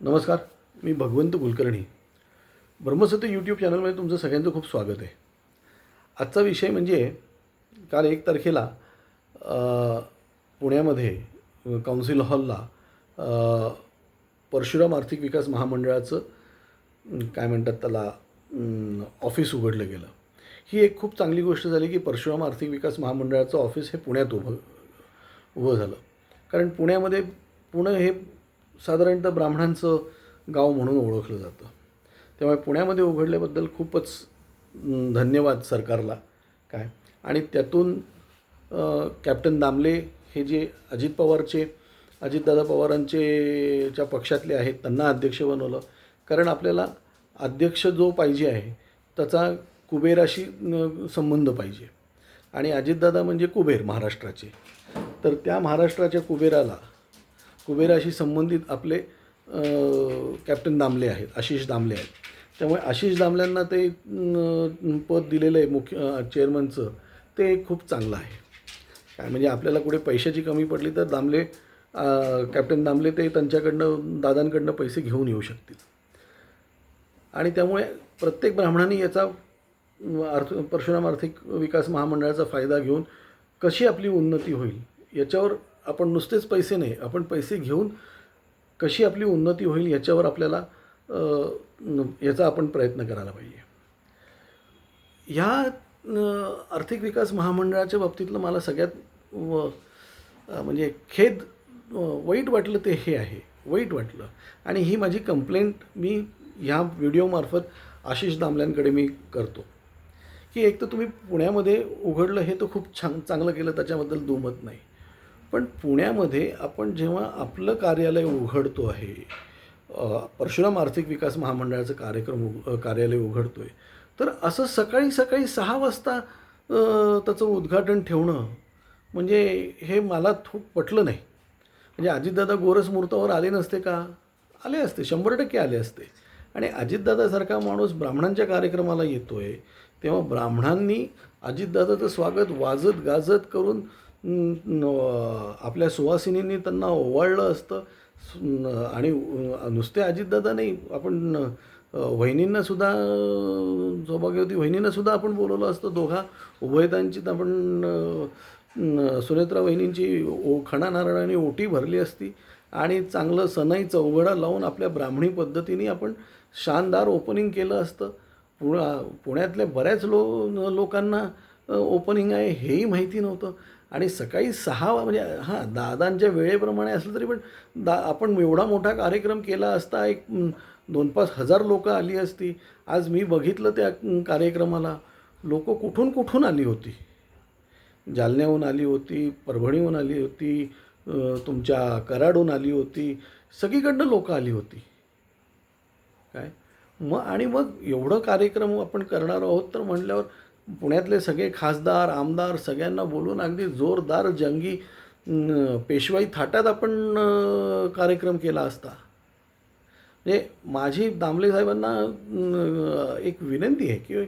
नमस्कार मी भगवंत कुलकर्णी. ब्रह्मसत्य यूट्यूब चॅनलमध्ये तुमचं सगळ्यांचं खूप स्वागत आहे. आजचा विषय म्हणजे काल एक तारखेला पुण्यामध्ये काउन्सिल हॉलला परशुराम आर्थिक विकास महामंडळाचं काय म्हणतात त्याला ऑफिस उघडलं गेलं. ही एक खूप चांगली गोष्ट झाली की परशुराम आर्थिक विकास महामंडळाचं ऑफिस हे पुण्यात उभं उभं झालं. कारण पुण्यामध्ये पुणे हे साधारणतः ब्राह्मणांचं गाव म्हणून ओळखलं जातं. त्यामुळे पुण्यामध्ये उघडल्याबद्दल खूपच धन्यवाद सरकारला. काय? आणि त्यातून कॅप्टन दामले हे जे अजित पवारचे अजितदादा पवारांचे च्या पक्षातले आहेत त्यांना अध्यक्ष बनवलं. कारण आपल्याला अध्यक्ष जो पाहिजे आहे त्याचा कुबेराशी संबंध पाहिजे. आणि अजितदादा म्हणजे कुबेर महाराष्ट्राचे. तर त्या महाराष्ट्राच्या कुबेराला कुबेराशी संबंधित आपले कॅप्टन दामले आहेत आशिष दामले आहेत. त्यामुळे आशिष दामल्यांना ते पद दिलेलं आहे मुख्य चेअरमनचं ते खूप चांगलं आहे. काय म्हणजे आपल्याला कुठे पैशाची कमी पडली तर दामले कॅप्टन दामले ते त्यांच्याकडनं दादांकडनं पैसे घेऊन येऊ शकतील. आणि त्यामुळे प्रत्येक ब्राह्मणांनी याचा अर्थ परशुराम आर्थिक विकास महामंडळाचा फायदा घेऊन कशी आपली उन्नती होईल याच्यावर आपण नुसतेच पैसे नाही आपण पैसे घेऊन कशी आपली उन्नती होईल याच्यावर आपल्याला याचा आपण प्रयत्न करायला पाहिजे. ह्या आर्थिक विकास महामंडळाच्या बाबतीतलं मला सगळ्यात व- म्हणजे खेद वाईट वाटलं ते हे आहे. वाईट वाटलं. आणि ही माझी कंप्लेंट मी ह्या व्हिडिओमार्फत आशिष दामल्यांकडे मी करतो. की एक तर तुम्ही पुण्यामध्ये उघडलं हे तर खूप छान चांगलं केलं त्याच्याबद्दल दुमत नाही. पण पुण्यामध्ये आपण जेव्हा आपलं कार्यालय उघडतो आहे परशुराम आर्थिक विकास महामंडळाचं कार्यक्रम उघ कार्यालय उघडतो आहे तर असं सकाळी सकाळी सहा वाजता त्याचं उद्घाटन ठेवणं म्हणजे हे मला थोक पटलं नाही. म्हणजे अजितदादा गोरस मुहूर्तावर आले नसते का? आले असते शंभर टक्के आले असते. आणि अजितदादासारखा माणूस ब्राह्मणांच्या कार्यक्रमाला येतो आहे तेव्हा ब्राह्मणांनी अजितदादाचं स्वागत वाजत गाजत करून आपल्या सुवासिनींनी त्यांना ओवाळलं असतं. आणि नुसते अजितदादा नाही आपण वहिनींनासुद्धा सौभाग्यवती वहिनींनासुद्धा आपण बोलवलं असतं. दोघा उभयतांची आपण सुनेत्रा वहिनींची ओ खणा नारळाने ओटी भरली असती. आणि चांगलं सनाई चौघडा लावून आपल्या ब्राह्मणी पद्धतीने आपण शानदार ओपनिंग केलं असतं. पुणा पुण्यातल्या बऱ्याच लो लोकांना ओपनिंग आहे हेही माहिती नव्हतं. आणि सकाळी सहा म्हणजे हां दादांच्या वेळेप्रमाणे असलं तरी पण दा आपण एवढा मोठा कार्यक्रम केला असता एक दोन पाच हजार लोक आली असती. आज मी बघितलं त्या कार्यक्रमाला. लोक कुठून कुठून आली होती? जालन्याहून आली होती परभणीहून आली होती तुमच्या कराडहून आली होती. सगळीकडनं लोक आली होती. काय? मग आणि मग एवढं कार्यक्रम आपण करणार आहोत तर म्हटल्यावर पुण्यातले सगळे खासदार आमदार सगळ्यांना बोलून अगदी जोरदार जंगी पेशवाई थाटात आपण कार्यक्रम केला असता. म्हणजे माझी दामले साहेबांना एक विनंती आहे की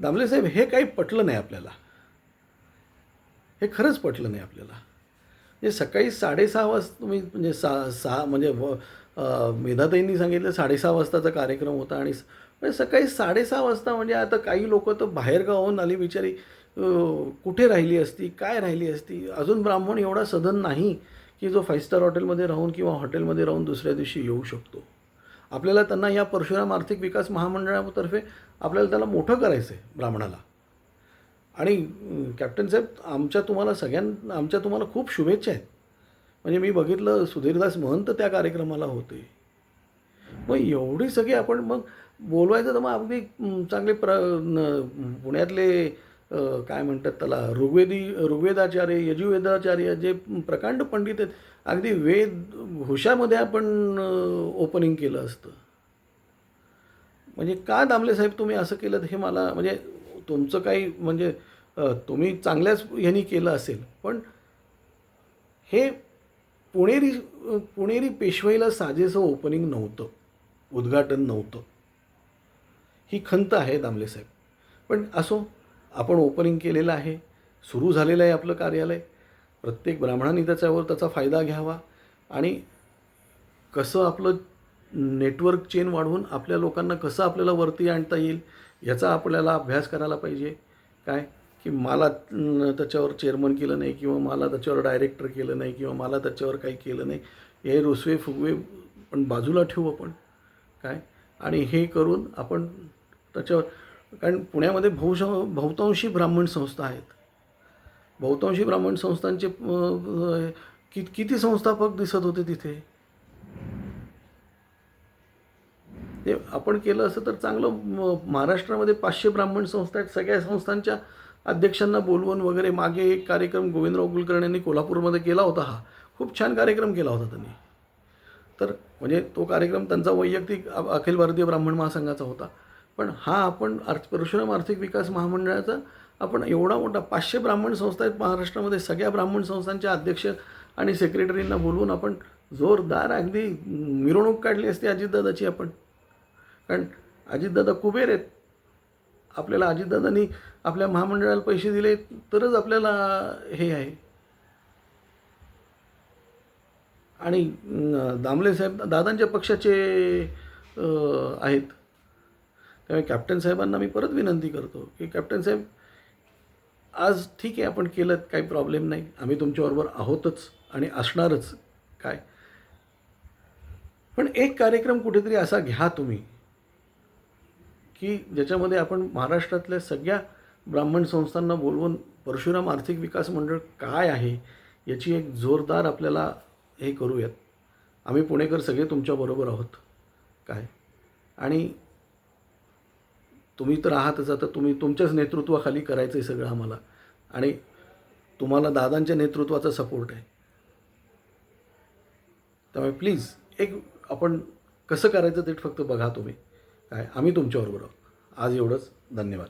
दामले साहेब हे काही पटलं नाही आपल्याला. हे खरंच पटलं नाही आपल्याला. म्हणजे सकाळी साडेसहा वाजता तुम्ही म्हणजे सहा सहा म्हणजे मेधाताईंनी सांगितलं साडेसहा वाजताचा कार्यक्रम होता आणि म्हणजे सकाळी साडेसहा वाजता म्हणजे आता काही लोक तर बाहेरगावाहून आली बिचारी कुठे राहिली असती काय राहिली असती अजून ब्राह्मण एवढा सधन नाही की जो फाईव्ह स्टार हॉटेलमध्ये राहून किंवा हॉटेलमध्ये राहून दुसऱ्या दिवशी येऊ शकतो. आपल्याला त्यांना या परशुराम आर्थिक विकास महामंडळातर्फे आपल्याला त्याला मोठं करायचं आहे ब्राह्मणाला. आणि कॅप्टन साहेब आमच्या तुम्हाला सगळ्यां आमच्या तुम्हाला खूप शुभेच्छा आहेत. म्हणजे मी बघितलं सुधीरदास महंत त्या कार्यक्रमाला होते. मग एवढी सगळी आपण मग बोलवायचं तर मग अगदी चांगले प्र पुण्यातले काय म्हणतात त्याला ऋग्वेदी ऋग्वेदाचार्य यजुवेदाचार्य जे प्रकांड पंडित आहेत अगदी वेद घोषामध्ये आपण ओपनिंग केलं असतं. म्हणजे का दामले साहेब तुम्ही असं केलं? हे मला म्हणजे तुमचं काही म्हणजे तुम्ही चांगल्याच ह्यांनी केलं असेल पण हे पुणेरी पुणेरी पेशवाईला साजेसं ओपनिंग नव्हतं. उद्घाटन नव्हतं. ही खंत आहे दामले साहेब. पण असो आपण ओपनिंग केलेलं आहे सुरू झालेलं आहे आपलं कार्यालय. प्रत्येक ब्राह्मणाने त्याच्यावर त्याचा फायदा घ्यावा आणि कसं आपलं नेटवर्क चेन वाढवून आपल्या लोकांना कसं आपल्याला वरती आणता येईल याचा आपल्याला अभ्यास करायला पाहिजे. काय? की मला त्याच्यावर चेअरमन केलं नाही किंवा मला त्याच्यावर डायरेक्टर केलं नाही किंवा मला त्याच्यावर काही केलं नाही. हे रुसवे फुगवे पण बाजूला ठेवू आपण. काय? आणि हे करून आपण त्याच्यावर कारण पुण्यामध्ये बहुश बहुतांशी ब्राह्मण संस्था आहेत. बहुतांशी ब्राह्मण संस्थांचे कि किती संस्थापक दिसत होते तिथे? ते आपण केलं असं तर चांगलं म- महाराष्ट्रामध्ये पाचशे ब्राह्मण संस्था आहेत. सगळ्या संस्थांच्या अध्यक्षांना बोलवून वगैरे मागे एक कार्यक्रम गोविंदराव कुलकर्णी यांनी कोल्हापूरमध्ये केला होता हा. खूप छान कार्यक्रम केला होता त्यांनी. तर म्हणजे तो कार्यक्रम त्यांचा वैयक्तिक अखिल भारतीय ब्राह्मण महासंघाचा होता. पण हा आपण अर्थ परशुराम आर्थिक विकास महामंडळाचा आपण एवढा मोठा पाचशे ब्राह्मण संस्था आहेत महाराष्ट्रामध्ये. सगळ्या ब्राह्मण संस्थांच्या अध्यक्ष आणि सेक्रेटरींना बोलवून आपण जोरदार अगदी मिरवणूक काढली असती अजितदादाची आपण. कारण अजितदादा कुबेर आहेत. आपल्याला अजितदादांनी आपल्या महामंडळाला पैसे दिले तरच आपल्याला हे आहे. आणि दामले साहेब दादांच्या पक्षाचे आहेत. त्यामुळे कॅप्टन साहेबांना मी परत विनंती करतो की कॅप्टन साहेब आज ठीक आहे आपण केलं काही प्रॉब्लेम नाही. आम्ही तुमच्याबरोबर आहोतच आणि असणारच काय. पण एक कार्यक्रम कुठेतरी असा घ्या तुम्ही. की ज्याच्यामध्ये आपण महाराष्ट्रातल्या सगळ्या ब्राह्मण संस्थांना बोलवून परशुराम आर्थिक विकास मंडळ काय आहे याची एक जोरदार आपल्याला हे करूयात. आम्ही पुणेकर सगळे तुमच्याबरोबर आहोत. काय? आणि तुम्ही तर आहातच आता. तुम्ही तुमच्याच नेतृत्वाखाली करायचं आहे सगळं आम्हाला. आणि तुम्हाला दादांच्या नेतृत्वाचा सपोर्ट आहे. त्यामुळे प्लीज एक आपण कसं करायचं ते फक्त बघा तुम्ही. काय आम्ही तुमच्याबरोबर आहोत. आज एवढंच. धन्यवाद.